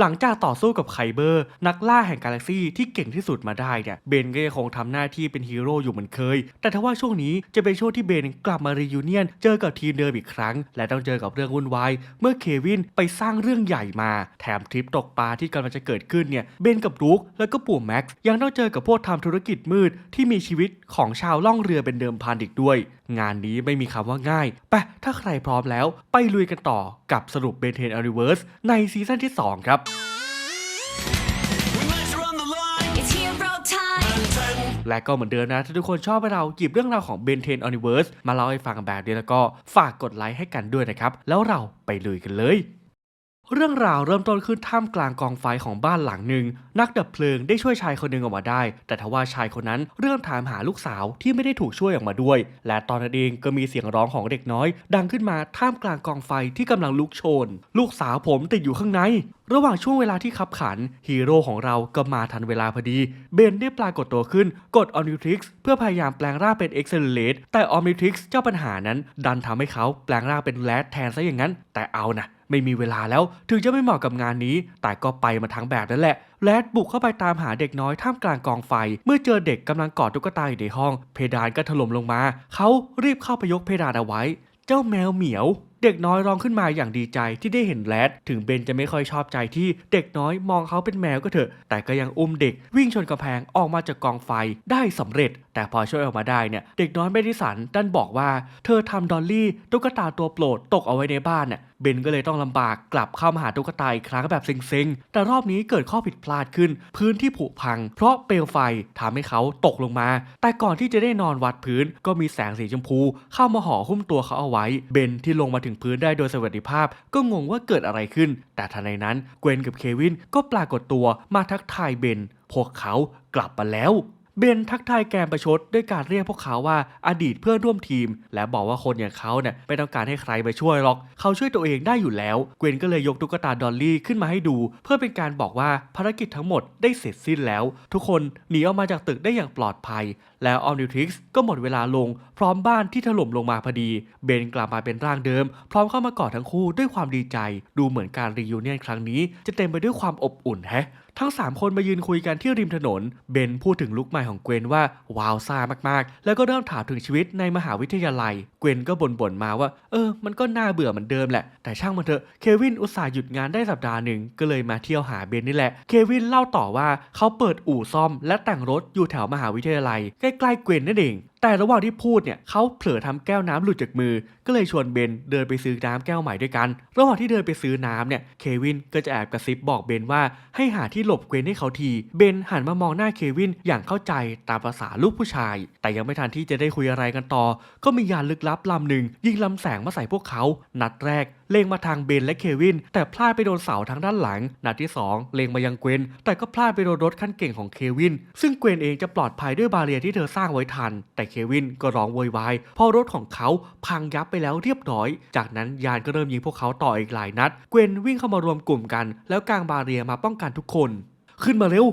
หลังจากต่อสู้กับไคเบอร์ นักล่าแห่งกาแล็กซี่ที่เก่งที่สุดมาได้เนี่ยเบนก็ยังคงทำหน้าที่เป็นฮีโร่อยู่เหมือนเคย แต่ทว่าช่วงนี้จะเป็นช่วงที่เบนกลับมารียูเนียน เจอกับทีมเดิมอีกครั้ง และต้องเจอกับเรื่องวุ่นวายเมื่อเควินไปสร้างเรื่องใหญ่มา แถมทริปตกปลาที่กำลังจะเกิดขึ้นเนี่ยเบนกับลูกแล้วก็ปู่แม็กซ์ยังต้องเจอกับพวกทำธุรกิจมืดที่มีชีวิตของชาวล่องเรือเป็นเดิมพันอีกด้วย งานนี้ไม่มีคำว่าง่ายไปถ้าใครพร้อมแล้วไปลุยกันต่อกับสรุปเบนเทนอ n ิเวิร์สในซีซั่นที่ 2 ครับและก็เหมือนเดิมนะ ถ้าทุกคนชอบให้เราหยิบเรื่องราวของเบนเทนอ n ิเวิร์สมาเล่าให้ฟังแบบนี้แล้วก็ฝากกดไลค์ให้กันด้วยนะครับ แล้วเราไปลุยกันเลย เรื่องราวเริ่มต้นขึ้นท่ามกลางกองไฟของบ้านหลังหนึ่ง นักดับเพลิงได้ช่วยชายคนหนึ่งออกมาได้ แต่ทว่าชายคนนั้นเริ่มถามหาลูกสาวที่ไม่ได้ถูกช่วยออกมาด้วย และตอนนั้นเองก็มีเสียงร้องของเด็กน้อย ดังขึ้นมาท่ามกลางกองไฟที่กำลังลุกโชน ลูกสาวผมติดอยู่ข้างใน ระหว่างช่วงเวลาที่ขับขัน ฮีโร่ของเราก็มาทันเวลาพอดี เบนได้ปรากฏตัวขึ้น กดออนิทริกซ์เพื่อพยายามแปลงร่างเป็นเอ็กเซเลตแต่ออนิทริกซ์เจ้าปัญหานั้น ดันทำให้เขาแปลงร่างเป็นแรดแทนซะอย่างนั้น แต่เอานะ ไม่มีเวลาแล้วถึงจะไม่เหมาะกับงานนี้ แต่ก็ไปมาทั้งแบบนั่นแหละแรดบุกเข้าไปตามหาเด็กน้อยท่ามกลางกองไฟ เมื่อเจอเด็กกำลังกอดตุ๊กตาอยู่ในห้อง เพดานก็ถล่มลงมา เขารีบเข้าไปยกเพดานเอาไว้ เจ้าแมวเหมียว เด็กน้อยร้องขึ้นมาอย่างดีใจที่ได้เห็นแรดถึงเบนจะไม่ค่อยชอบใจที่เด็กน้อยมองเขาเป็นแมวก็เถอะ แต่ก็ยังอุ้มเด็กวิ่งชนกำแพงออกมาจากกองไฟได้สำเร็จ แต่พอช่วยออกมาได้เนี่ยเด็กน้อยไม่ได้สันดันบอกว่า เธอทำดอลลี่ตุ๊กตาตัวโปรดตกเอาไว้ในบ้านน่ะเบนก็เลยต้องลำบากกลับเข้ามาหาตุ๊กตาอีกครั้งแบบเซ็งๆ แต่รอบนี้เกิดข้อผิดพลาดขึ้น พื้นที่ผุพัง เพราะเปลวไฟทำให้เขาตกลงมา แต่ก่อนที่จะได้นอนวัดพื้นก็มีแสงสีชมพู เข้ามาห่อหุ้มตัวเขาเอาไว้ เบนที่ลงมาถึงพื้นได้โดยสวัสดิภาพ ก็งงว่าเกิดอะไรขึ้น แต่ทันใดนั้นเกวนกับเควินก็ปรากฏตัวมาทักทายเบนพวกเขากลับมาแล้ว เบนทักทายแกมประชดด้วยการเรียกพวกเขาว่าอดีตเพื่อนร่วมทีม และบอกว่าคนอย่างเขาเนี่ยไม่ต้องการให้ใครมาช่วยหรอก เขาช่วยตัวเองได้อยู่แล้ว เกวนก็เลยยกตุ๊กตาดอลลี่ขึ้นมาให้ดู เพื่อเป็นการบอกว่าภารกิจทั้งหมดได้เสร็จสิ้นแล้ว ทุกคนหนีออกมาจากตึกได้อย่างปลอดภัยแล้วออมนิวทริกซ์ก็หมดเวลาลง พร้อมบ้านที่ถล่มลงมาพอดี เบนกลับมาเป็นร่างเดิม พร้อมเข้ามากอดทั้งคู่ด้วยความดีใจ ดูเหมือนการรียูเนียนครั้งนี้ จะเต็มไปด้วยความอบอุ่นแฮะทั้ง 3 คนมายืนคุยกันที่ริมถนน เบนพูดถึงลุคใหม่ของเกวนว่าว้าวซ่ามากๆ แล้วก็เริ่มถามถึงชีวิตในมหาวิทยาลัย เกวนก็บ่นๆมาว่า เออ มันก็น่าเบื่อเหมือนเดิมแหละ แต่ช่างมันเถอะ เควินอุตส่าห์หยุดงานได้สัปดาห์หนึ่ง ก็เลยมาเที่ยวหาเบนนี่แหละ เควินเล่าต่อว่าเขาเปิดอู่ซ่อมและแต่งรถอยู่แถวมหาวิทยาลัย ใใกล้ๆเกวนนั่นเองแต่ระหว่างที่พูดเนี่ยเขาเผลอทำแก้วน้ำหลุดจากมือ ก็เลยชวนเบนเดินไปซื้อน้ำแก้วใหม่ด้วยกัน ระหว่างที่เดินไปซื้อน้ำเนี่ยเควินก็จะแอบกระซิบบอกเบนว่าให้หาที่หลบเกวนให้เขาทีเบนหันมามองหน้าเควินอย่างเข้าใจตามภาษาลูกผู้ชาย แต่ยังไม่ทันที่จะได้คุยอะไรกันต่อ ก็มียานลึกลับลำหนึ่งยิงลำแสงมาใส่พวกเขานัดแรกเล็งมาทางเบนและเควิน แต่พลาดไปโดนเสาทางด้านหลัง นัดที่ 2 เล็งมายังเกวน แต่ก็พลาดไปโดนรถคันเก่งของเควิน ซึ่งเกวนเองจะปลอดภัยด้วยบาเรียที่เธอสร้างไว้ทัน แต่เควินก็ร้องโวยวายเพราะรถของเขาพังยับไปแล้วเรียบร้อย จากนั้นยานก็เริ่มยิงพวกเขาต่ออีกหลายนัด เกวนวิ่งเข้ามารวมกลุ่มกัน แล้วกางบาเรียมาป้องกันทุกคน ขึ้นมาเร็ว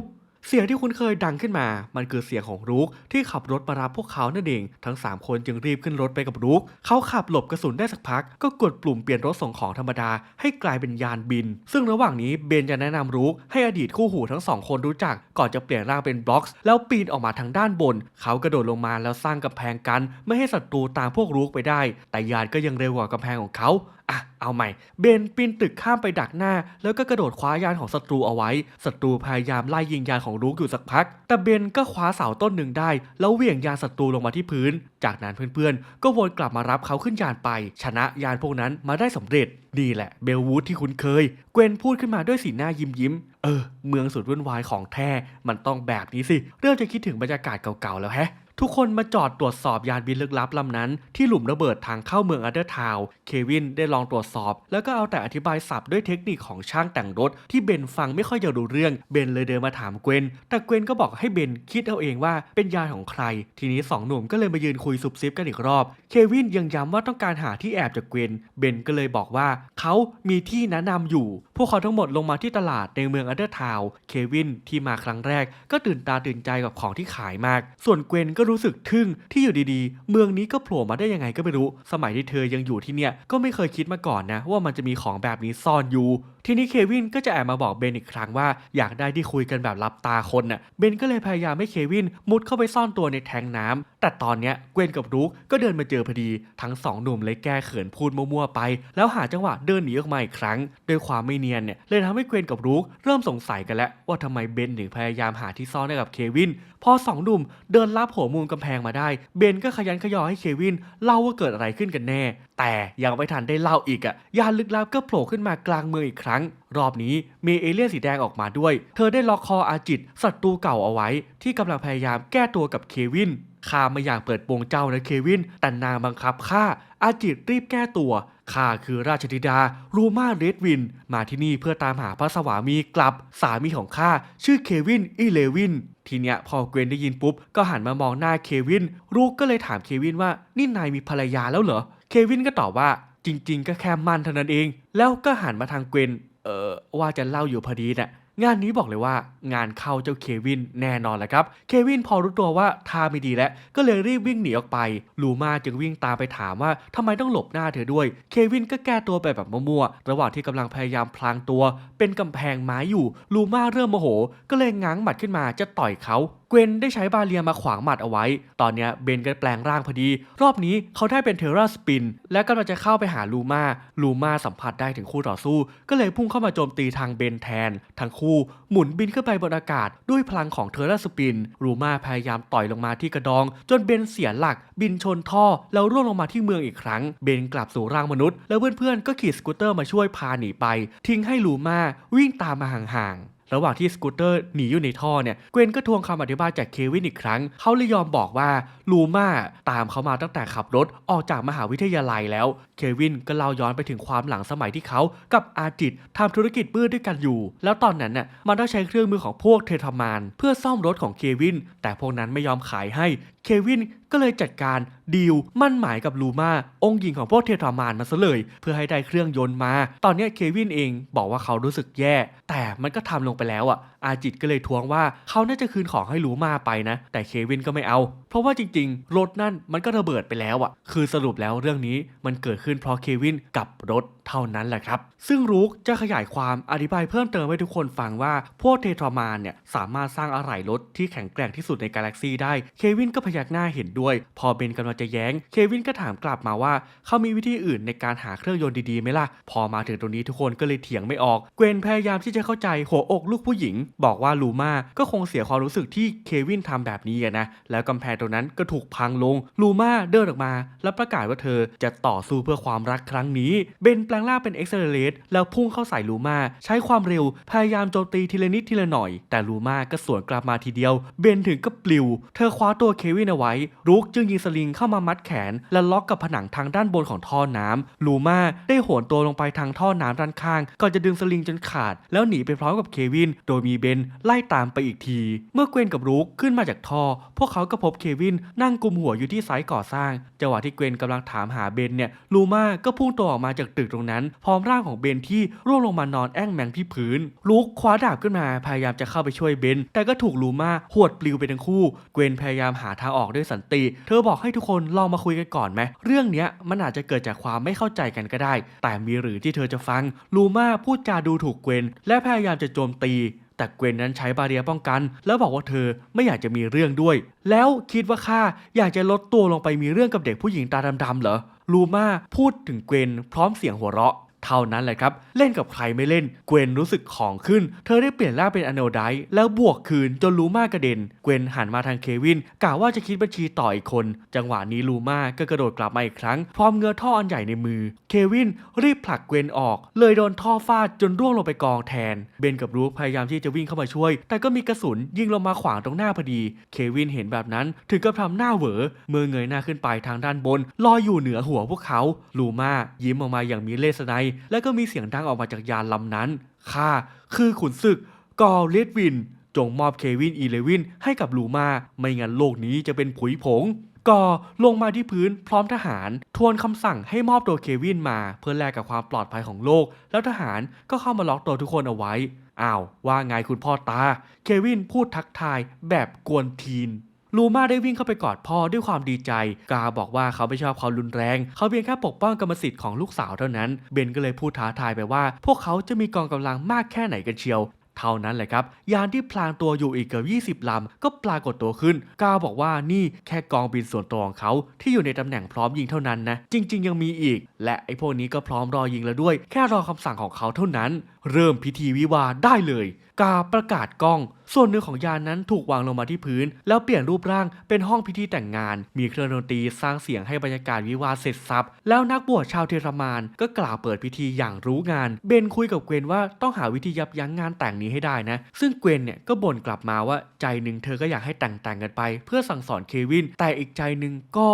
เสียงที่คุ้นเคยดังขึ้นมา มันคือเสียงของรุกที่ขับรถมารับพวกเขานั่นเอง ทั้ง 3 คนจึงรีบขึ้นรถไปกับรุก เขาขับหลบกระสุนได้สักพัก ก็กดปุ่มเปลี่ยนรถส่งของธรรมดา ให้กลายเป็นยานบิน ซึ่งระหว่างนี้เบนจะแนะนำรุกให้อดีตคู่หูทั้งสองคนรู้จัก ก่อนจะเปลี่ยนร่างเป็นบล็อกส์แล้วปีนออกมาทางด้านบน เขากระโดดลงมาแล้วสร้างกำแพงกัน ไม่ให้ศัตรูตามพวกรุกไปได้ แต่ยานก็ยังเร็วกว่ากำแพงของเขา อะเอาใหม่ เบนปีนตึกข้ามไปดักหน้า แล้วก็กระโดดคว้ายานของศัตรูเอาไว้ ศัตรูพยายามไล่ยิงยานของรุกอยู่สักพัก แต่เบนก็คว้าเสาต้นหนึ่งได้ แล้วเหวี่ยงยานศัตรูลงมาที่พื้น จากนั้นเพื่อนๆ ก็วนกลับมารับเขาขึ้นยานไป ชนะยานพวกนั้นมาได้สำเร็จ นี่แหละเบลวูดที่คุ้นเคย เกวนพูดขึ้นมาด้วยสีหน้ายิ้มยิ้ม เออ เมืองสุดวุ่นวายของแท้ มันต้องแบบนี้สิ เริ่มจะคิดถึงบรรยากาศเก่าๆแล้วแฮะ ทุกคนมาจอดตรวจสอบยานบินลึกลับลำนั้น ที่หลุมระเบิดทางเข้าเมืองอันเดอร์ทาวน์เควินได้ลองตรวจสอบ แล้วก็เอาแต่อธิบายสับด้วยเทคนิคของช่างแต่งรถ ที่เบนฟังไม่ค่อยจะรู้เรื่อง เบนเลยเดินมาถามเกวน แต่เกวนก็บอกให้เบนคิดเอาเองว่าเป็นยานของใคร ทีนี้สองหนุ่มก็เลยมายืนคุยซุบซิบกันอีกรอบ เควินยังย้ำว่าต้องการหาที่แอบจากเกวนเบนก็เลยบอกว่าเขามีที่แนะนำอยู่ พวกเขาทั้งหมดลงมาที่ตลาดในเมืองอันเดอร์ทาวน์เควินที่มาครั้งแรก ก็ตื่นตาตื่นใจกับของที่ขายมาก ส่วนเกวนก็รู้สึกทึ่งที่อยู่ดีๆ เมืองนี้ก็โผล่มาได้ยังไงก็ไม่รู้ สมัยที่เธอยังอยู่ที่เนี่ยก็ไม่เคยคิดมาก่อนนะ ว่ามันจะมีของแบบนี้ซ่อนอยู่ ทีนี้เควินก็จะแอบมาบอกเบนอีกครั้งว่าอยากได้ที่คุยกันแบบลับตาคนน่ะเบนก็เลยพยายามให้เควินมุดเข้าไปซ่อนตัวในแทงน้ำแต่ตอนเนี้ยเกวนกับรุกก็เดินมาเจอพอดี ทั้งสองหนุ่มเลยแก้เขินพูดมั่วๆไป แล้วหาจังหวะเดินหนีออกมาอีกครั้งด้วยความไม่เนียนเนี่ยเลยทำให้เกวนกับรุกเริ่มสงสัยกันแล้วว่าทำไมเบนถึงพยายามหาที่ซ่อนให้กับเควิน พอสองหนุ่มเดินลับหัวมุมกำแพงมาได้ เบนก็ขยันขยอให้เควินเล่าว่าเกิดอะไรขึ้นกันแน่ แต่ยังไม่ทันได้เล่าอีกอะยานลึกลับก็โผล่ขึ้นมากลางเมืองอีกครั้ง รอบนี้มีเอเลี่ยนสีแดงออกมาด้วย เธอได้ล็อกคออาจิตศัตรูเก่าเอาไว้ ที่กำลังพยายามแก้ตัวกับเควินข้าไม่อยากเปิดโปงเจ้านะเควิน แต่นางบังคับข้าอาจิตรีบแก้ตัวข้าคือราชธิดารูมาเรดวิน มาที่นี่เพื่อตามหาพระสวามีกลับ สามีของข้าชื่อเควินอีเลวิน ทีเนี้ยพอเกวนได้ยินปุ๊บ ก็หันมามองหน้าเควิน ลูกก็เลยถามเควินว่านี่นายมีภรรยาแล้วเหรอ เควินก็ตอบว่าจริง ๆ ก็แค่มันเท่านั้นเอง แล้วก็หันมาทางเกวนเออว่าจะเล่าอยู่พอดีน่ะ งานนี้บอกเลยว่างานเข้าเจ้าเควินแน่นอนแหละครับ เควินพอรู้ตัวว่าท่าไม่ดีแล้ว ก็เลยรีบวิ่งหนีออกไป ลูมาจึงวิ่งตามไปถามว่าทำไมต้องหลบหน้าเธอด้วย เควินก็แก้ตัวไปแบบมั่วๆ ระหว่างที่กำลังพยายามพลางตัว เป็นกำแพงไม้อยู่ ลูมาเริ่มโมโห ก็เลยง้างหมัดขึ้นมาจะต่อยเขา เกวนได้ใช้บาเลียมาขวางหมัดเอาไว้ ตอนนี้เบนก็แปลงร่างพอดี รอบนี้เขาได้เป็นเทราสปิน และกำลังจะเข้าไปหาลูมาลูมาสัมผัสได้ถึงคู่ต่อสู้ ก็เลยพุ่งเข้ามาโจมตีทางเบนแทน ทั้งคู่หมุนบินขึ้นไปบนอากาศ ด้วยพลังของเทราสปินลูมาพยายามต่อยลงมาที่กระดอง จนเบนเสียหลัก บินชนท่อ แล้วร่วงลงมาที่เมืองอีกครั้ง เบนกลับสู่ร่างมนุษย์ แล้วเพื่อนๆก็ขี่สกูตเตอร์มาช่วยพาหนีไป ทิ้งให้ลูมาวิ่งตามมาห่างๆ ระหว่างที่สกูตเตอร์หนีอยู่ในท่อเนี่ยเกวนก็ทวงคำอธิบายจากเควินอีกครั้ง เขาเลยยอมบอกว่าลูมาตามเขามาตั้งแต่ขับรถออกจากมหาวิทยาลัยแล้ว เควินก็เล่าย้อนไปถึงความหลังสมัยที่เขากับอาจิตทำธุรกิจมืดด้วยกันอยู่ แล้วตอนนั้นน่ะมันต้องใช้เครื่องมือของพวกเททามาน เพื่อซ่อมรถของเควิน แต่พวกนั้นไม่ยอมขายให้ เควินก็เลยจัดการดีลมั่นหมายกับลูมาองค์หญิงของพวกเททรามานมาซะเลย เพื่อให้ได้เครื่องยนต์มา ตอนนี้เควินเองบอกว่าเขารู้สึกแย่ แต่มันก็ทำลงไปแล้วอะ อาจิตก็เลยทวงว่าเขาน่าจะคืนของให้ลูมาไปนะ แต่เควินก็ไม่เอา เพราะว่าจริงๆ รถนั่นมันก็ระเบิดไปแล้วอะ คือสรุปแล้วเรื่องนี้มันเกิดขึ้นเพราะเควินกับรถเท่านั้นแหละครับ ซึ่งรูกจะขยายความอธิบายเพิ่มเติมให้ทุกคนฟังว่าพวกเททรมานเนี่ยสามารถสร้างอะไหล่รถที่แข็งแกร่งที่สุดในกาแล็กซีได้ เควินก็พยักหน้าเห็นด้วย พอเบนกำลังจะแย้ง เควินก็ถามกลับมาว่าเขามีวิธีอื่นในการหาเครื่องยนต์ดีๆไหมล่ะ พอมาถึงตรงนี้ทุกคนก็เลยเถียงไม่ออก เกวนพยายามที่จะเข้าใจหัวอกลูกผู้หญิงบอกว่าลูมาก็คงเสียความรู้สึกที่เควินทำแบบนี้นะแล้วกำแพงตรงนั้นก็ถูกพังลง ลูมาเดินออกมา แล้วประกาศว่าเธอจะต่อสู้เพื่อความรักครั้งนี้ เบนแปลงร่างเป็นเอ็กซ์เซเลตแล้วพุ่งเข้าใส่ลูมาใช้ความเร็วพยายามโจมตีทีละนิดทีละหน่อย แต่ลูมาก็สวนกลับมาทีเดียว เบนถึงกับปลิว เธอคว้าตัวเควินเอาไว้ รุกจึงยิงสลิงเข้ามามัดแขน และล็อกกับผนังทางด้านบนของท่อน้ำลูมาได้โหนตัวลงไปทางท่อน้ำด้านข้างก่อนจะดึงสลิงจนขาด แล้วหนีไปพร้อมกับเควิน โดยมีเบนไล่ตามไปอีกที เมื่อเกวนกับรุกขึ้นมาจากท่อ พวกเขาก็พบเควินนั่งกุมหัวอยู่ที่ไซต์ก่อสร้าง จังหวะที่เกวนกำลังถามหาเบนเนี่ยลูมาก็พุ่งตัวออกมาจากตึกตรงนั้น พร้อมร่างของเบนที่ร่วงลงมานอนแอ่งแมงที่พื้นลุกคว้าดาบขึ้นมาพยายามจะเข้าไปช่วยเบนแต่ก็ถูกลูมาหวดปลิวไปทั้งคู่ เกวนพยายามหาทางออกด้วยสันติ เธอบอกให้ทุกคนลองมาคุยกันก่อนไหมเรื่องเนี้ยมันอาจจะเกิดจากความไม่เข้าใจกันก็ได้ แต่มีหรือที่เธอจะฟัง ลูมาพูดจาดูถูกเกวนและพยายามจะโจมตี แต่เกวนนั้นใช้บาเรียป้องกัน แล้วบอกว่าเธอไม่อยากจะมีเรื่องด้วย แล้วคิดว่าข้าอยากจะลดตัวลงไปมีเรื่องกับเด็กผู้หญิงตาดำๆเหรอลูมาพูดถึงเกวนพร้อมเสียงหัวเราะ เท่านั้นแหละครับ เล่นกับใครไม่เล่น เกวนรู้สึกของขึ้น เธอได้เปลี่ยนร่างเป็นอโนไดแล้วบวกคืนจนลูมากระเด็น เกวนหันมาทางเควินกะว่าจะคิดบัญชีต่ออีกคน จังหวะนี้ลูมาก็กระโดดกลับมาอีกครั้ง พร้อมเงื้อท่ออันใหญ่ในมือ เควินรีบผลักเกวนออก เลยโดนท่อฟาดจนร่วงลงไปกองแทน เบนกับรูคพยายามที่จะวิ่งเข้ามาช่วย แต่ก็มีกระสุนยิงลงมาขวางตรงหน้าพอดี เควินเห็นแบบนั้นถึงกับทำหน้าเหวอเมื่อเงยหน้าขึ้นไปทางด้านบนลอยอยู่เหนือหัวพวกเขา ลูมายิ้มออกมาอย่างมีเลสไนแล้วก็มีเสียงดังออกมาจากยานลำนั้นข้าคือขุนศึกกอเลดวิน จงมอบเควินอีเลวินให้กับลูมา ไม่งั้นโลกนี้จะเป็นผุยผงกอลงมาที่พื้นพร้อมทหาร ทวนคำสั่งให้มอบตัวเควินมา เพื่อแลกกับความปลอดภัยของโลก แล้วทหารก็เข้ามาล็อกตัวทุกคนเอาไว้อ้าวว่าไงคุณพ่อตา เควินพูดทักทายแบบกวนทีน ลูมาได้วิ่งเข้าไปกอดพ่อด้วยความดีใจ กาบอกว่าเขาไม่ชอบความรุนแรง เขาเพียงแค่ปกป้องกรรมสิทธิ์ของลูกสาวเท่านั้น เบนก็เลยพูดท้าทายไปว่า พวกเขาจะมีกองกำลังมากแค่ไหนกันเชียวเท่านั้นแหละครับ ยานที่พลางตัวอยู่อีกเกือบ20 ลำ ก็ปรากฏตัวขึ้น กาบอกว่านี่แค่กองบินส่วนตัวของเขา ที่อยู่ในตำแหน่งพร้อมยิงเท่านั้นนะ จริง ๆ ยังมีอีก และไอ้พวกนี้ก็พร้อมรอยิงแล้วด้วย แค่รอคำสั่งของเขาเท่านั้น เริ่มพิธีวิวาได้เลย กาประกาศกล้อง ส่วนหนึ่งของยานนั้นถูกวางลงมาที่พื้น แล้วเปลี่ยนรูปร่างเป็นห้องพิธีแต่งงาน มีเครื่องดนตรีสร้างเสียงให้บรรยากาศวิวาเสร็จสับแล้วนักบวชชาวเทรมานก็กล่าวเปิดพิธีอย่างรู้งาน เบนคุยกับเกวนว่าต้องหาวิธียับยั้งงานแต่งนี้ให้ได้นะ ซึ่งเกวนเนี่ยก็บ่นกลับมาว่าใจหนึ่งเธอก็อยากให้แต่งแต่งกันไป เพื่อสั่งสอนเควิน แต่อีกใจหนึ่งก็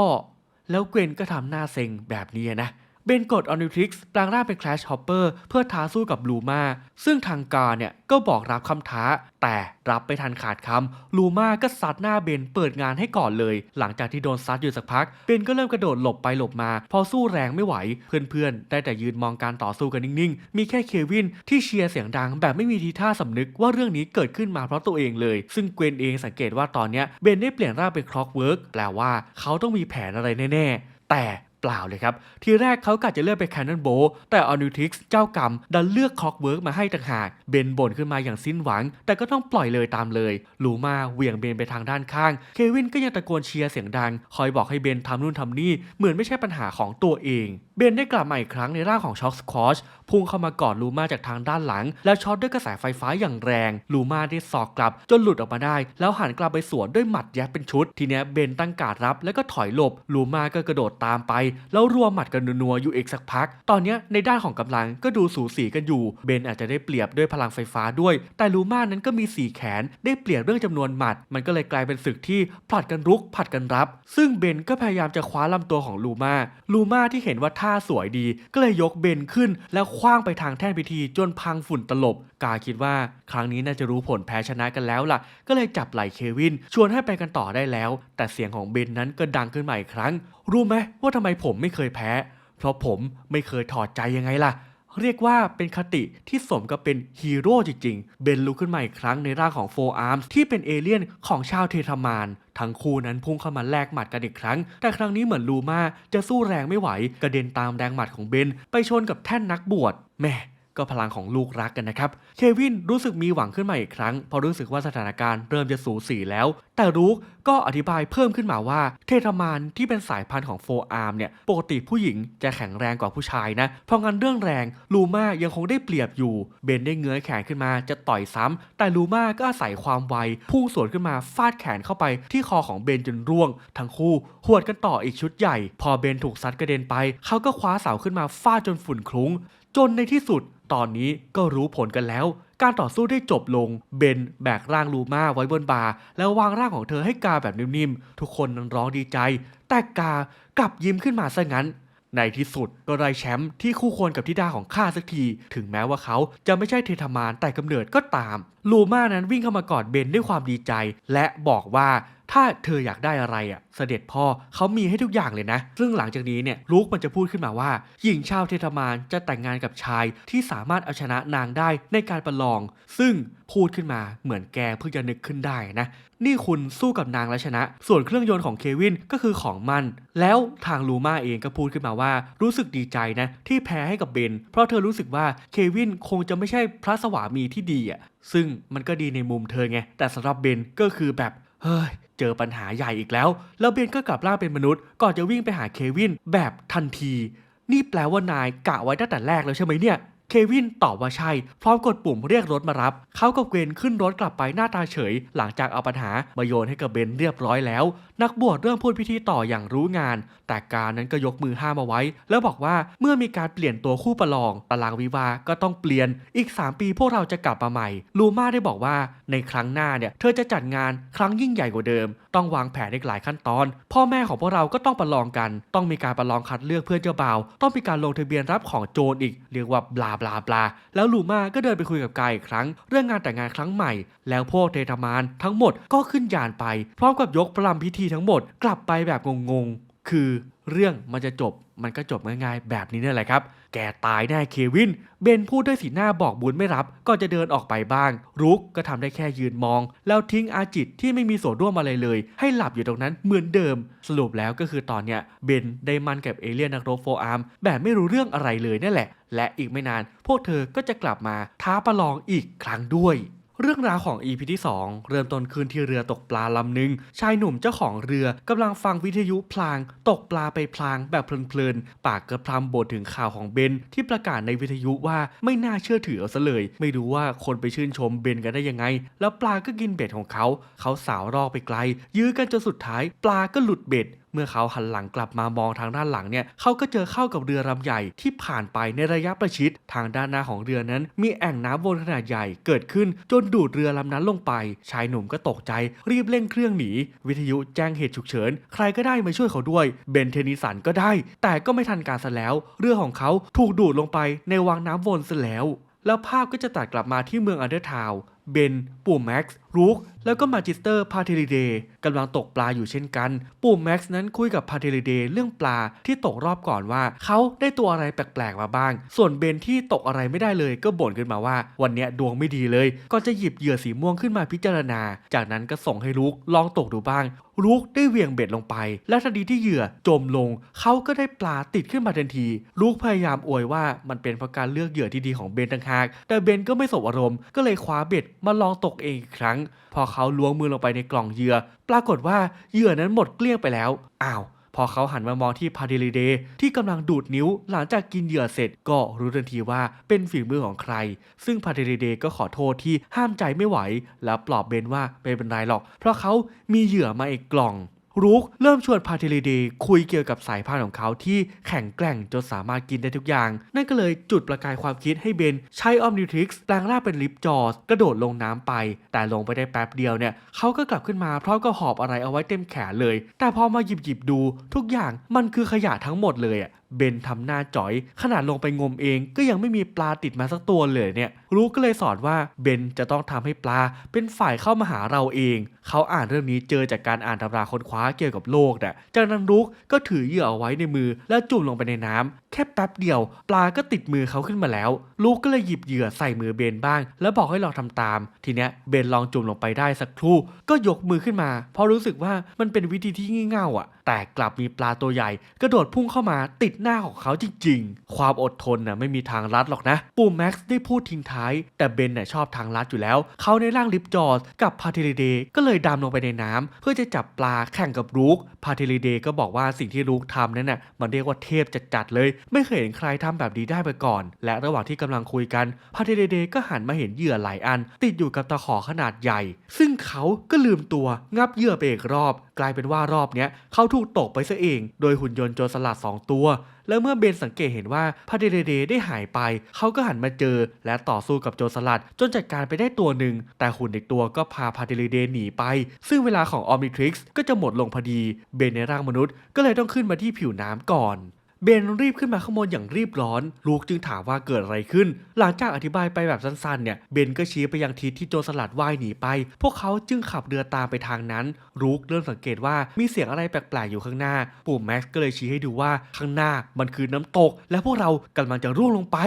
แล้วเกวนก็ทำหน้าเซ็งแบบนี้นะ เบนกดออนิทริกซ์แปลงร่างเป็น Clash Hopper เพื่อท้าสู้กับลูมาซึ่งทางการเนี่ยก็บอกรับคำท้า แต่รับไปทันขาดคำลูมาก็ซัดหน้าเบนเปิดงานให้ก่อนเลย หลังจากที่โดนซัดอยู่สักพัก เบนก็เริ่มกระโดดหลบไปหลบมา พอสู้แรงไม่ไหว เพื่อนๆ ได้แต่ยืนมองการต่อสู้กันนิ่งๆ มีแค่เควินที่เชียร์เสียงดังแบบไม่มีทีท่าสำนึกว่าเรื่องนี้เกิดขึ้นมาเพราะตัวเองเลย ซึ่งเกวนเองสังเกตว่าตอนเนี้ยเบนได้เปลี่ยนร่างเป็นคล็อกเวิร์กแปลว่าเขาต้องมีแผนอะไรแน่ๆแต่ เปล่าเลยครับ ทีแรกเขากะจะเลือกไปแคนนอนโบแต่ออนิทิกส์เจ้ากรรม ดันเลือกคอกเวิร์กมาให้ต่างหาก เบนบ่นขึ้นมาอย่างสิ้นหวัง แต่ก็ต้องปล่อยเลยตามเลย ลูมาเหวี่ยงเบนไปทางด้านข้าง เควินก็ยังตะโกนเชียร์เสียงดัง คอยบอกให้เบนทำนู่นทำนี่ เหมือนไม่ใช่ปัญหาของตัวเอง เบนได้กลับมาอีกครั้งในร่างของช็อกสควอชพุ่งเข้ามากอดลูมาจากทางด้านหลัง แล้วช็อตด้วยกระแสไฟฟ้าอย่างแรง ลูมาได้สอกกลับจนหลุดออกมาได้ แล้วหันกลับไปสวนด้วยหมัดแยบเป็นชุด ทีเนี้ยเบนตั้งการรับแล้วก็ถอยหลบ ลูมาก็กระโดดตามไป แล้วรัวหมัดกันนัวๆอยู่อีกสักพัก ตอนเนี้ยในด้านของกำลังก็ดูสูสีกันอยู่ เบนอาจจะได้เปรียบด้วยพลังไฟฟ้าด้วย แต่ลูมานั้นก็มีสี่แขน ได้เปรียบเรื่องจำนวนหมัด มันก็เลยกลายเป็นศึกที่ผลัดกันรุกผลัดกันรับ ซึ่งเบนก็พยายามจะคว้าลำตัวของลูมาลูมาที่เห็นว่าท่าสวยดี ก็เลยยกเบนขึ้น แล้วคว้างไปทางแท่นพิธีจนพังฝุ่นตลบ กาคิดว่าครั้งนี้น่าจะรู้ผลแพ้ชนะกันแล้วล่ะ ก็เลยจับไหล่เควิน ชวนให้ไปกันต่อได้แล้ว แต่เสียงของเบนนั้นก็ดังขึ้นมาอีกครั้ง รู้ไหมว่าทำไมผมไม่เคยแพ้ เพราะผมไม่เคยถอดใจยังไงล่ะ เรียกว่าเป็นคติที่สมกับเป็นฮีโร่จริงๆ เบนลุกขึ้นมาอีกครั้งในร่างของโฟอาร์มที่เป็นเอเลี่ยนของชาวเททามาน ทั้งคู่นั้นพุ่งเข้ามาแลกหมัดกันอีกครั้ง แต่ครั้งนี้เหมือนลูมาจะสู้แรงไม่ไหว กระเด็นตามแรงหมัดของเบนไปชนกับแท่นนักบวชแม่ ก็พลังของลูกรักกันนะครับ เควินรู้สึกมีหวังขึ้นมาอีกครั้งเพราะรู้สึกว่าสถานการณ์เริ่มจะสูสีแล้ว แต่รูกก็อธิบายเพิ่มขึ้นมาว่าเททามานที่เป็นสายพันธุ์ของโฟอาร์มเนี่ยปกติผู้หญิงจะแข็งแรงกว่าผู้ชายนะ เพราะงั้นเรื่องแรงลูมายังคงได้เปรียบอยู่ เบนได้เงื้อแขนขึ้นมาจะต่อยซ้ำแต่ลูมาก็อาศัยความไวพุ่งสวนขึ้นมาฟาดแขนเข้าไปที่คอของเบนจนร่วง ทั้งคู่หวดกันต่ออีกชุดใหญ่ พอเบนถูกซัดกระเด็นไป เขาก็คว้าเสาขึ้นมาฟาดจนฝุ่นคลุ้ง จนในที่สุด ตอนนี้ก็รู้ผลกันแล้ว การต่อสู้ได้จบลง เบนแบกร่างลูมาไว้บนบาแล้ววางร่างของเธอให้กาแบบนิ่มๆ ทุกคนนั้นร้องดีใจ แต่กากลับยิ้มขึ้นมาซะงั้น ในที่สุดก็ได้แชมป์ที่คู่ควรกับทิดาของข้าสักที ถึงแม้ว่าเขาจะไม่ใช่เทธามานแต่กำเนิดก็ตาม ลูมานั้นวิ่งเข้ามากอดเบนด้วยความดีใจ และบอกว่า ถ้าเธออยากได้อะไรอะ เสด็จพ่อเขามีให้ทุกอย่างเลยนะ ซึ่งหลังจากนี้เนี่ยลูกมันจะพูดขึ้นมาว่า หญิงชาวเทธมานจะแต่งงานกับชายที่สามารถเอาชนะนางได้ในการประลอง ซึ่งพูดขึ้นมาเหมือนแกเพิ่งจะนึกขึ้นได้นะ นี่คุณสู้กับนางแล้วชนะ ส่วนเครื่องยนต์ของเควินก็คือของมัน แล้วทางลูมาเองก็พูดขึ้นมาว่า รู้สึกดีใจนะ ที่แพ้ให้กับเบน เพราะเธอรู้สึกว่าเควินคงจะไม่ใช่พระสวามีที่ดีอะซึ่งมันก็ดีในมุมเธอไงแต่สำหรับเบนก็คือแบบเฮ้ย เจอปัญหาใหญ่อีกแล้ว แล้วเบนก็กลับร่างเป็นมนุษย์ก่อนจะวิ่งไปหาเควินแบบทันที นี่แปลว่านายกะไว้ตั้งแต่แรกแล้วใช่ไหมเนี่ย เควินตอบว่าใช่ พร้อมกดปุ่มเรียกรถมารับ เขากับเกวนขึ้นรถกลับไปหน้าตาเฉย หลังจากเอาปัญหามาโยนให้กับเบนเรียบร้อยแล้ว นักบวชเริ่มพูดพิธีต่ออย่างรู้งาน แต่การนั้นก็ยกมือห้ามเอาไว้ แล้วบอกว่าเมื่อมีการเปลี่ยนตัวคู่ประลองตารางวิวาก็ต้องเปลี่ยน อีก 3 ปีพวกเราจะกลับมาใหม่ ลูมาได้บอกว่าในครั้งหน้าเนี่ยเธอจะจัดงานครั้งยิ่งใหญ่กว่าเดิมต้องวางแผนอีกหลายขั้นตอน พ่อแม่ของพวกเราก็ต้องประลองกัน ต้องมีการประลองคัดเลือกเพื่อนเจ้าบ่าว ต้องมีการลงทะเบียนรับของโจรอีก เรียกว่าบลาบลาบลา แล้วลูมาก็เดินไปคุยกับกายอีกครั้ง เรื่องงานแต่งงานครั้งใหม่ แล้วพวกเทธามานทั้งหมดก็ขึ้นยานไป พร้อมกับยกประลำพิธีทั้งหมดกลับไปแบบงงๆ คือเรื่องมันจะจบมันก็จบง่ายๆแบบนี้นี่แหละครับ แกตายแน่เควิน เบนพูดด้วยสีหน้าบอกบุญไม่รับ ก็จะเดินออกไปบ้าง รุกก็ทำได้แค่ยืนมอง แล้วทิ้งอาจิตที่ไม่มีส่วนร่วมอะไรเลย ให้หลับอยู่ตรงนั้นเหมือนเดิม สรุปแล้วก็คือตอนเนี้ยเบนได้มันกับเอเลี่ยนนักรบโฟอาร์มแบบไม่รู้เรื่องอะไรเลยนั่นแหละ และอีกไม่นาน พวกเธอก็จะกลับมาท้าประลองอีกครั้งด้วย เรื่องราวของ EP ที่ 2 เริ่มต้นขึ้นที่เรือตกปลาลำหนึ่งชายหนุ่มเจ้าของเรือกำลังฟังวิทยุพลาง ตกปลาไปพลางแบบเพลินๆ ปากกระพรำบ่นถึงข่าวของเบนที่ประกาศในวิทยุว่าไม่น่าเชื่อถือเอาซะเลย ไม่รู้ว่าคนไปชื่นชมเบนกันได้ยังไง แล้วปลาก็กินเบ็ดของเขา เขาสาวรอกไปไกล ยื้อกันจนสุดท้าย ปลาก็หลุดเบ็ดเมื่อเขาหันหลังกลับมามองทางด้านหลังเนี่ยเขาก็เจอเข้ากับเรือลำใหญ่ที่ผ่านไปในระยะประชิด ทางด้านหน้าของเรือนั้น มีแอ่งน้ำวนขนาดใหญ่เกิดขึ้น จนดูดเรือลำนั้นลงไป ชายหนุ่มก็ตกใจ รีบเร่งเครื่องหนี วิทยุแจ้งเหตุฉุกเฉิน ใครก็ได้มาช่วยเขาด้วย เบนเทนิสันก็ได้ แต่ก็ไม่ทันการซะแล้ว เรือของเขาถูกดูดลงไปในวังน้ำวนซะแล้ว แล้วภาพก็จะตัดกลับมาที่เมืองอันเดอร์ทาวเบน ปู่แม็กซ์ รูค แล้วก็มาจิสเตอร์พาเทลิเดย์กำลังตกปลาอยู่เช่นกัน ปู่แม็กซ์นั้นคุยกับพาเทลิเดย์เรื่องปลาที่ตกรอบก่อนว่า เขาได้ตัวอะไรแปลกๆมาบ้าง ส่วนเบนที่ตกอะไรไม่ได้เลยก็บ่นขึ้นมาว่า วันเนี้ยดวงไม่ดีเลยก็จะหยิบเหยื่อสีม่วงขึ้นมาพิจารณา จากนั้นก็ส่งให้ลูกลองตกดูบ้างลูกได้เวียงเบ็ดลงไป และทันทีที่เหยื่อจมลง เขาก็ได้ปลาติดขึ้นมาทันที ลูกพยายามอวยว่ามันเป็นเพราะการเลือกเหยื่อที่ดีของเบนต่างหากแต่เบนก็ไม่สบอารมณ์ก็เลยคว้าเบ็ดมาลองตกเองอีกครั้ง พอเขาล้วงมือลงไปในกล่องเหยื่อ ปรากฏว่าเหยื่อนั้นหมดเกลี้ยงไปแล้ว อ้าว พอเขาหันมามองที่พาเดลิเดที่กำลังดูดนิ้วหลังจากกินเหยื่อเสร็จก็รู้ทันทีว่าเป็นฝีมือของใคร ซึ่งพาเดลิเดก็ขอโทษที่ห้ามใจไม่ไหว แล้วปลอบเบนว่าไม่เป็นไรหรอก เพราะเขามีเหยื่อมาอีกกล่อง รูกเริ่มชวนพาเทเลเดย์คุยเกี่ยวกับสายพันธุ์ของเขาที่แข็งแกร่งจนสามารถกินได้ทุกอย่าง นั่นก็เลยจุดประกายความคิดให้เบนใช้ออมนิทริกซ์แปลงร่างเป็นลิปจอสกระโดดลงน้ำไป แต่ลงไปได้แป๊บเดียวเนี่ยเขาก็กลับขึ้นมาพร้อมกับหอบอะไรเอาไว้เต็มแขนเลย แต่พอมาหยิบหยิบดู ทุกอย่างมันคือขยะทั้งหมดเลยอะ เบนทำหน้าจ๋อย ขนาดลงไปงมเองก็ยังไม่มีปลาติดมาสักตัวเลยเนี่ย รู้ก็เลยสอนว่าเบนจะต้องทำให้ปลาเป็นฝ่ายเข้ามาหาเราเอง เขาอ่านเรื่องนี้เจอจากการอ่านตำราค้นคว้าเกี่ยวกับโลกน่ะจากนั้นรุกก็ถือเหยื่อเอาไว้ในมือ แล้วจุ่มลงไปในน้ำแค่แป๊บเดียว ปลาก็ติดมือเขาขึ้นมาแล้ว ลูกก็เลยหยิบเหยื่อใส่มือเบนบ้าง แล้วบอกให้ลองทำตาม ทีเนี้ยเบนลองจุ่มลงไปได้สักครู่ ก็ยกมือขึ้นมา เพราะรู้สึกว่ามันเป็นวิธีที่งี่เง่าอะ แต่กลับมีปลาตัวใหญ่ กระโดดพุ่งเข้ามาติดหน้าของเขาจริงๆ ความอดทนน่ะไม่มีทางลัดหรอกนะ ปู่แม็กซ์ได้พูดทิ้งท้าย แต่เบนน่ะชอบทางลัดอยู่แล้ว เขาในร่างลิปจอร์สกับพาเทลิเดก็เลยดำลงไปในน้ำเพื่อจะจับปลาแข่งกับรูคพาเทลิเดก็บอกว่าสิ่งที่รูคทำนั้นน่ะมันเรียกว่าเทพจัดๆเลย ไม่เคยเห็นใครทำแบบนี้ได้มาก่อน และระหว่างที่กำลังคุยกันพาเทลิเดก็หันมาเห็นเหยื่อหลายอัน ติดอยู่กับตะขอขนาดใหญ่ ซึ่งเขาก็ลืมตัวงับเหยื่อไปอีกรอบ กลายเป็นว่ารอบเนี้ยเขาถูกตกไปซะเอง โดยหุ่นยนต์โจรสลัดสองตัว แล้วเมื่อเบนสังเกตเห็นว่าพาเดเดเดได้หายไป เขาก็หันมาเจอ และต่อสู้กับโจรสลัด จนจัดการไปได้ตัวหนึ่ง แต่หุ่นอีกตัวก็พาพาเดเดเดหนีไป ซึ่งเวลาของออมนิทริกซ์ก็จะหมดลงพอดี เบนในร่างมนุษย์ก็เลยต้องขึ้นมาที่ผิวน้ำก่อน เบนรีบขึ้นมาข้างบนอย่างรีบร้อน ลูกจึงถามว่าเกิดอะไรขึ้น หลังจากอธิบายไปแบบสั้นๆเนี่ยเบนก็ชี้ไปยังทิศที่โจรสลัดว่ายหนีไป พวกเขาจึงขับเรือตามไปทางนั้น ลูกเริ่มสังเกตว่ามีเสียงอะไรแปลกๆอยู่ข้างหน้า ปู่แม็กซ์ก็เลยชี้ให้ดูว่าข้างหน้ามันคือน้ำตก และพวกเรากำลังจะร่วงลงไป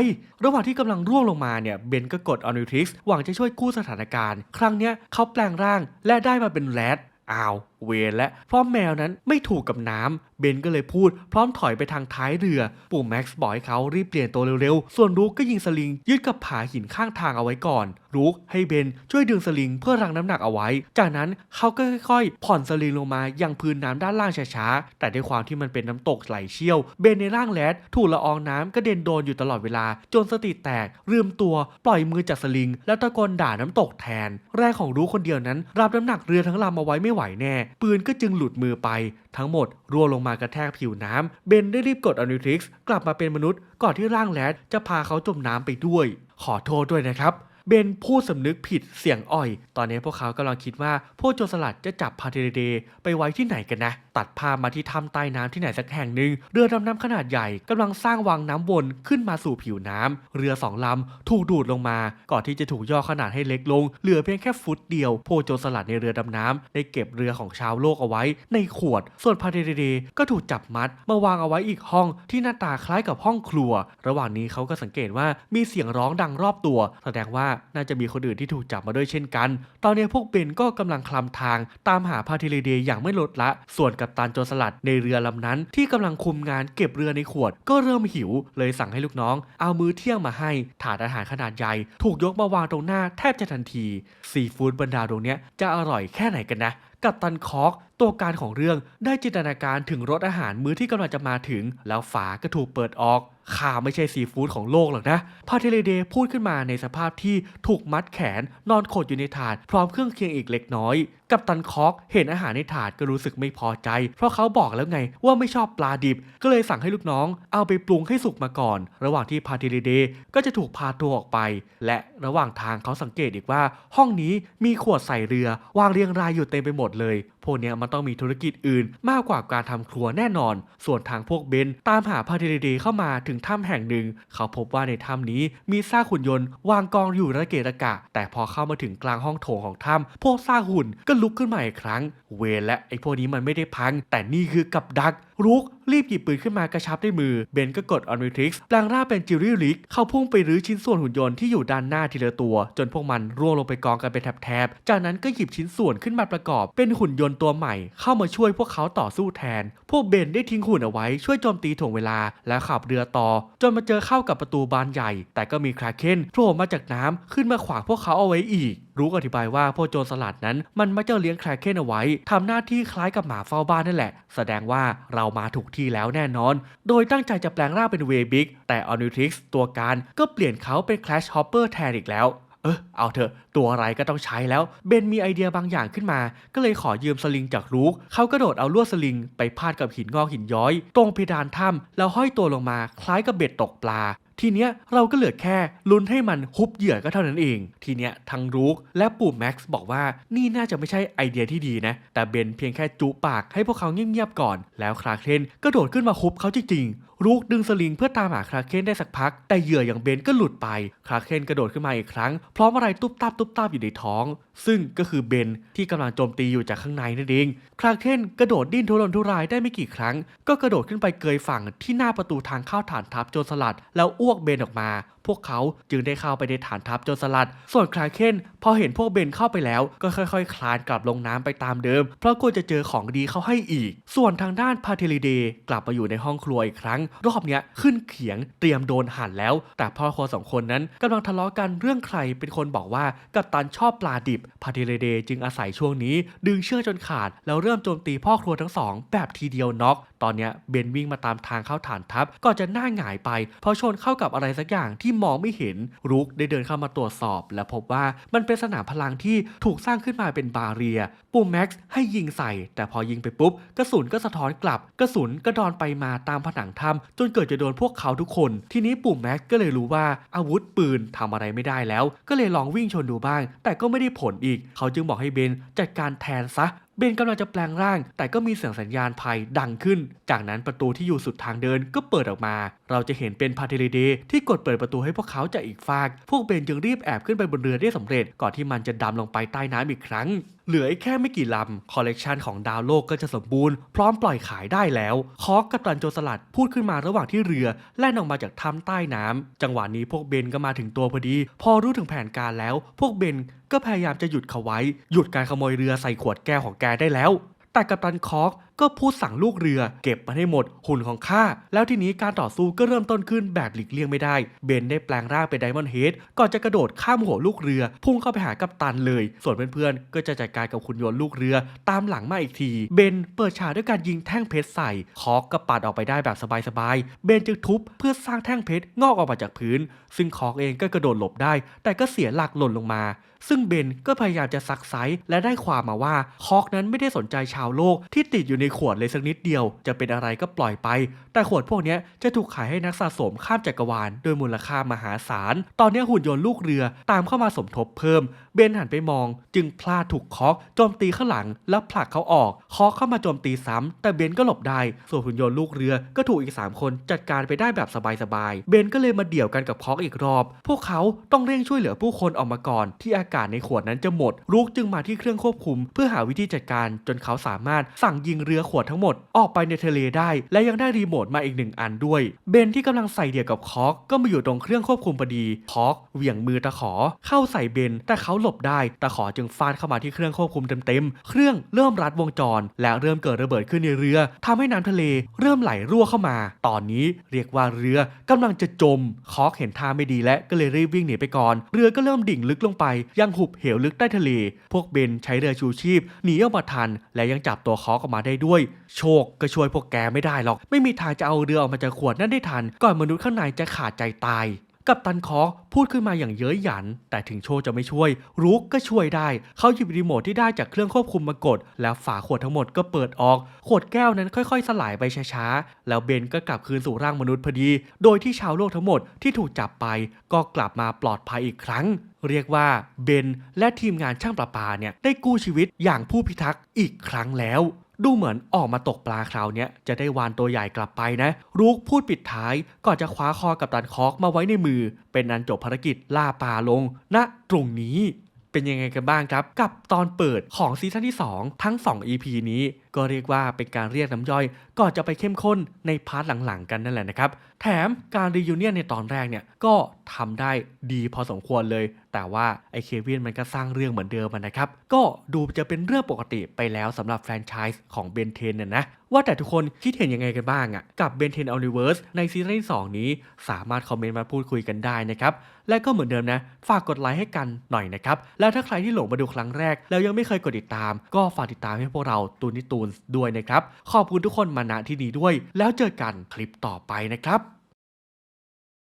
ระหว่างที่กำลังร่วงลงมาเนี่ยเบนก็กดอนิทริกซ์หวังจะช่วยกู้สถานการณ์ ครั้งเนี้ยเขาแปลงร่างและได้มาเป็นแรดอ้าว เวรและเพราะแมวนั้นไม่ถูกกับน้ำเบนก็เลยพูดพร้อมถอยไปทางท้ายเรือ ปู่แม็กซ์บอกให้เขารีบเปลี่ยนตัวเร็วๆ ส่วนรูกก็ยิงสลิงยึดกับผาหินข้างทางเอาไว้ก่อน รูกให้เบนช่วยดึงสลิงเพื่อรังน้ำหนักเอาไว้ จากนั้นเขาก็ค่อยๆ ผ่อนสลิงลงมายังพื้นน้ำด้านล่างช้าๆ แต่ด้วยความที่มันเป็นน้ำตกไหลเชี่ยว เบนในร่างแรดถูกละอองน้ำกระเด็นโดนอยู่ตลอดเวลา จนสติแตกลืมตัวปล่อยมือจากสลิง แล้วตะโกนด่าน้ำตกแทน แรงของรู้คนเดียวนั้น รับน้ำหนักเรือทั้งลำเอาไว้ไม่ไหวแน่ปืนก็จึงหลุดมือไป ทั้งหมดร่วงลงมากระแทกผิวน้ำเบนได้รีบกดอนิทริกซ์กลับมาเป็นมนุษย์ก่อนที่ร่างแรดจะพาเขาจมน้ำไปด้วย ขอโทษด้วยนะครับเบนพูดสำนึกผิดเสียงอ่อย ตอนนี้พวกเขากำลังคิดว่าพวกโจรสลัดจะจับพาเทเดไปไว้ที่ไหนกันนะตัดภาพมาที่ถ้ำใต้น้ำที่ไหนสักแห่งหนึ่งเรือดำน้ำขนาดใหญ่กำลังสร้างวังน้ำวนขึ้นมาสู่ผิวน้ำเรือสองลำถูกดูดลงมา ก่อนที่จะถูกย่อขนาดให้เล็กลง เหลือเพียงแค่ฟุตเดียว โพโจรสลัดในเรือดำน้ำได้เก็บเรือของชาวโลกเอาไว้ ในขวด ส่วนพาเดเดก็ถูกจับมัด มาวางเอาไว้อีกห้องที่หน้าตาคล้ายกับห้องครัว ระหว่างนี้เขาก็สังเกตว่ามีเสียงร้องดังรอบตัว แสดงว่าน่าจะมีคนอื่นที่ถูกจับมาด้วยเช่นกัน ตอนนี้พวกเบนก็กำลังคลำทาง ตามหาพาเทเลเดอย่างไม่ลดละ ส่วนกัปตันโจรสลัดในเรือลำนั้น ที่กำลังคุมงานเก็บเรือในขวด ก็เริ่มหิว เลยสั่งให้ลูกน้อง เอามื้อเที่ยงมาให้ ถาดอาหารขนาดใหญ่ ถูกยกมาวางตรงหน้าแทบจะทันที ซีฟู้ดบรรดาตรงเนี้ยจะอร่อยแค่ไหนกันนะกัปตันคอกตัวการของเรื่องได้จินตนาการถึงรสอาหารมื้อที่กำลังจะมาถึง แล้วฝาก็ถูกเปิดออกข้าไม่ใช่ซีฟู้ดของโลกหรอกนะ พาเทเลเดพูดขึ้นมาในสภาพที่ถูกมัดแขนนอนขดอยู่ในถาด พร้อมเครื่องเคียงอีกเล็กน้อย กัปตันคอกเห็นอาหารในถาดก็รู้สึกไม่พอใจ เพราะเขาบอกแล้วไงว่าไม่ชอบปลาดิบ ก็เลยสั่งให้ลูกน้องเอาไปปรุงให้สุกมาก่อน ระหว่างที่พาเทเลเดก็จะถูกพาตัวออกไป และระหว่างทางเขาสังเกตอีกว่า ห้องนี้มีขวดใส่เรือ วางเรียงรายอยู่เต็มไปหมดเลย พวกเนี้ยมันต้องมีธุรกิจอื่น มากกว่าการทำครัวแน่นอน ส่วนทางพวกเบนตามหาพาเทเลเดเข้ามาถึงถ้ำแห่งหนึ่ง เขาพบว่าในถ้ำนี้มีซากหุ่นยนต์ วางกองอยู่ระเกะระกะ แต่พอเข้ามาถึงกลางห้องโถงของถ้ำพวกซากหุ่นก็ลุกขึ้นมาอีกครั้ง เวรและไอ้พวกนี้มันไม่ได้พัง แต่นี่คือกับดัก รุกรีบหยิบปืนขึ้นมากระชับด้วยมือ เบนก็กดออนมิทริกซ์แปลงร่างเป็นจิลลี่ลิก เข้าพุ่งไปรื้อชิ้นส่วนหุ่นยนต์ที่อยู่ด้านหน้าทีละตัว จนพวกมันร่วงลงไปกองกันเป็นแถบๆ จากนั้นก็หยิบชิ้นส่วนขึ้นมาประกอบ เป็นหุ่นยนต์ตัวใหม่ เข้ามาช่วยพวกเขาต่อสู้แทน พวกเบนได้ทิ้งหุ่นเอาไว้ช่วยโจมตีถ่วงเวลา แล้วขับเรือต่อ จนมาเจอเข้ากับประตูบานใหญ่ แต่ก็มีคราเคนโผล่มาจากน้ำขึ้นมาขวางพวกเขาเอาไว้อีกรู้อธิบายว่าพวกโจรสลัดนั้นมันมักจะเลี้ยงครเคนเอาไว้ทำหน้าที่คล้ายกับหมาเฝ้าบ้านนั่นแหละ แสดงว่าเรามาถูกที่แล้วแน่นอน โดยตั้งใจจะแปลงร่างเป็นเวบิกแต่ออนิทริกส์ตัวการก็เปลี่ยนเขาเป็นแคลชฮอปเปอร์แทนอีกแล้ว เออเอาเถอะ ตัวอะไรก็ต้องใช้แล้ว เบนมีไอเดียบางอย่างขึ้นมา ก็เลยขอยืมสลิงจากลูก เขากระโดดเอาลวดสลิง ไปพาดกับหินงอกหินย้อย ตรงเพดานถ้ำแล้วห้อยตัวลงมาคล้ายกับเบ็ดตกปลาทีเนี้ยเราก็เหลือแค่ลุ้นให้มันฮุบเหยื่อก็เท่านั้นเอง ทีเนี้ยทั้งรูกและปู่แม็กซ์บอกว่านี่น่าจะไม่ใช่ไอเดียที่ดีนะ แต่เบนเพียงแค่จุปากให้พวกเขาเงียบๆก่อน แล้วคลาเคนก็โดดขึ้นมาฮุบเขาจริงๆรูกดึงสลิงเพื่อตามหาคลาเคนได้สักพัก แต่เหยื่ออย่างเบนก็หลุดไปคลาเคนกระโดดขึ้นมาอีกครั้ง พร้อมอะไรตุ๊บตับตุ๊บตับอยู่ในท้อง ซึ่งก็คือเบนที่กำลังโจมตีอยู่จากข้างในนั่นเองคลาเคนกระโดดดิ้นทุรนทุรายได้ไม่กี่ครั้ง ก็กระโดดขึ้นไปเกยฝั่งที่หน้าประตูทางเข้าฐานทัพโจรสลัด แล้วอ้วกเบนออกมาพวกเขาจึงได้เข้าไปในฐานทัพโจรสลัด ส่วนคลาเคนพอเห็นพวกเบนเข้าไปแล้ว ก็ค่อยๆ คลานกลับลงน้ำไปตามเดิม เพราะกลัวจะเจอของดีเข้าให้อีก ส่วนทางด้านพาเทลิเดกลับมาอยู่ในห้องครัวอีกครั้ง รอบเนี้ยขึ้นเขียงเตรียมโดนหั่นแล้ว แต่พ่อครัวสองคนนั้นกำลังทะเลาะกันเรื่องใครเป็นคนบอกว่ากัปตันชอบปลาดิบพาเทลิเดจึงอาศัยช่วงนี้ ดึงเชือกจนขาด แล้วเริ่มโจมตีพ่อครัวทั้งสองแบบทีเดียวน็อก ตอนนี้เบนวิ่งมาตามทางเข้าฐานทัพก่อนจะหน้าหงายไป เพราะชนเข้ากับอะไรสักอย่างที่มองไม่เห็นรุกได้เดินเข้ามาตรวจสอบ และพบว่ามันเป็นสนามพลังที่ถูกสร้างขึ้นมาเป็นบาเรีย ปุ่มแม็กซ์ให้ยิงใส่ แต่พอยิงไปปุ๊บ กระสุนก็สะท้อนกลับ กระสุนก็ดอนไปมาตามผนังถ้ำจนเกิดจะโดนพวกเขาทุกคน ทีนี้ปุ่มแม็กซ์ก็เลยรู้ว่าอาวุธปืนทำอะไรไม่ได้แล้ว ก็เลยลองวิ่งชนดูบ้าง แต่ก็ไม่ได้ผลอีก เขาจึงบอกให้เบนจัดการแทนซะ เบนกำลังจะแปลงร่าง แต่ก็มีเสียงสัญญาณภัยดังขึ้น จากนั้นประตูที่อยู่สุดทางเดินก็เปิดออกมา เราจะเห็นเป็นพาเทเลเดที่กดเปิดประตูให้พวกเขาจากอีกฟาก พวกเบนจึงรีบแอบขึ้นไปบนเรือได้สำเร็จ ก่อนที่มันจะดำลงไปใต้น้ำอีกครั้งเหลืออีกแค่ไม่กี่ลำ คอลเลกชันของดาวโลกก็จะสมบูรณ์พร้อมปล่อยขายได้แล้ว คอกกับตันโจสลัดพูดขึ้นมาระหว่างที่เรือแล่นออกมาจากถ้ำใต้น้ำจังหวะนี้พวกเบนก็มาถึงตัวพอดี พอรู้ถึงแผนการแล้ว พวกเบนก็พยายามจะหยุดเขาไว้ หยุดการขโมยเรือใส่ขวดแก้วของแกได้แล้ว แต่กัปตันคอก ก็พูดสั่งลูกเรือ เก็บมาให้หมดหุ่นของข้าแล้วทีนี้การต่อสู้ก็เริ่มต้นขึ้นแบบหลีกเลี่ยงไม่ได้ เบนได้แปลงร่างเป็นไดมอนด์เฮดก่อนจะกระโดดข้ามหัวลูกเรือ พุ่งเข้าไปหากัปตันเลย ส่วนเพื่อนๆก็จะจัดการกับขุนยนต์ลูกเรือ ตามหลังมาอีกที เบนเปิดฉากด้วยการยิงแท่งเพชรใส่คอกก็ปัดออกไปได้แบบสบายๆเบนจึงทุบเพื่อสร้างแท่งเพชรงอกออกมาจากพื้น ซึ่งคอกเองก็กระโดดหลบได้ แต่ก็เสียหลักหล่นลงมา ซึ่งเบนก็พยายามจะซักไซส์และได้ความมาว่าคอกนั้นไม่ได้สนใจชาวโลกที่ติดอยู่ในขวดเลยสักนิดเดียว จะเป็นอะไรก็ปล่อยไป แต่ขวดพวกนี้จะถูกขายให้นักสะสมข้ามจักรวาลโดยมูลค่ามหาศาล ตอนนี้หุ่นยนต์ลูกเรือตามเข้ามาสมทบเพิ่มเบนหันไปมอง จึงพลาดถูกคอกโจมตีข้างหลัง แล้วผลักเขาออก คอกเข้ามาโจมตีซ้ำ แต่เบนก็หลบได้ ส่วนหุ่นยนต์ลูกเรือก็ถูกอีก 3 คนจัดการไปได้แบบสบายๆ เบนก็เลยมาเดี่ยวกันกับคอกอีกรอบ พวกเขาต้องเร่งช่วยเหลือผู้คนออกมาก่อน ที่อากาศในขวดนั้นจะหมดรุกจึงมาที่เครื่องควบคุม เพื่อหาวิธีจัดการ จนเขาสามารถสั่งยิงเรือขวดทั้งหมด ออกไปในทะเลได้ และยังได้รีโมทมาอีกหนึ่งอันด้วย เบนที่กำลังใส่เดี่ยวกับคอกก็มาอยู่ตรงเครื่องควบคุมพอดีคอกเหวี่ยงมือตะขอเข้าใส่เบนแต่เขาหลบได้ ตะขอจึงฟาดเข้ามาที่เครื่องควบคุมเต็มๆ เครื่องเริ่มรัดวงจร และเริ่มเกิดระเบิดขึ้นในเรือทำให้น้ำทะเลเริ่มไหลรั่วเข้ามา ตอนนี้เรียกว่าเรือกำลังจะจม คอกเห็นท่าไม่ดีและก็เลยรีบวิ่งหนีไปก่อน เรือก็เริ่มดิ่งลึกลงไป ยังหุบเหวลึกใต้ทะเล พวกเบนใช้เรือชูชีพหนีออกมาทัน และยังจับตัวคอกออกมาได้ด้วย โชคก็ช่วยพวกแกไม่ได้หรอก ไม่มีทางจะเอาเรือออกมาจากขวดนั้นได้ทัน ก่อนมนุษย์ข้างในจะขาดใจตาย กับตันคอกพูดขึ้นมาอย่างเย้ยหยัน แต่ถึงโชจะไม่ช่วย รุกก็ช่วยได้ เขาหยิบรีโมทที่ได้จากเครื่องควบคุมมากด แล้วฝาขวดทั้งหมดก็เปิดออก ขวดแก้วนั้นค่อยๆ สลายไปช้าๆ แล้วเบนก็กลับคืนสู่ร่างมนุษย์พอดี โดยที่ชาวโลกทั้งหมดที่ถูกจับไป ก็กลับมาปลอดภัยอีกครั้ง เรียกว่าเบนและทีมงานช่างประปาเนี่ยได้กู้ชีวิตอย่างผู้พิทักษ์อีกครั้งแล้วดูเหมือนออกมาตกปลาคราวนี้จะได้วานตัวใหญ่กลับไปนะ รูกพูดปิดท้ายก่อนจะคว้าคอกับตันคอกมาไว้ในมือ เป็นอันจบภารกิจล่าปลาลงณตรงนี้ เป็นยังไงกันบ้างครับ กับตอนเปิดของซีซั่นที่ 2 ทั้ง 2 EP นี้ ก็เรียกว่าเป็นการเรียกน้ำย่อย ก่อนจะไปเข้มข้นในพาร์ทหลังๆ กันนั่นแหละนะครับ แถมการรียูเนียนในตอนแรกเนี่ยก็ทำได้ดีพอสมควรเลย แต่ว่าไอเควินมันก็สร้างเรื่องเหมือนเดิมนะครับ ก็ดูจะเป็นเรื่องปกติไปแล้วสำหรับแฟรนไชส์ของเบนเทนเนี่ยนะว่าแต่ทุกคนคิดเห็นยังไงกันบ้างอะกับเบนเทนอ n นิเวิร์สในซีซั่นที่2นี้ สามารถคอมเมนต์มาพูดคุยกันได้นะครับ และก็เหมือนเดิมนะ ฝากกดไลค์ให้กันหน่อยนะครับ แล้วถ้าใครที่หลงมาดูครั้งแรก แล้วยังไม่เคยกดติดตาม ก็ฝากติดตามให้พวกเราตูนนิตูนด้วยนะครับ ขอบคุณทุกคนมาณที่นี้ด้วย แล้วเจอกันคลิปต่อไปนะครับ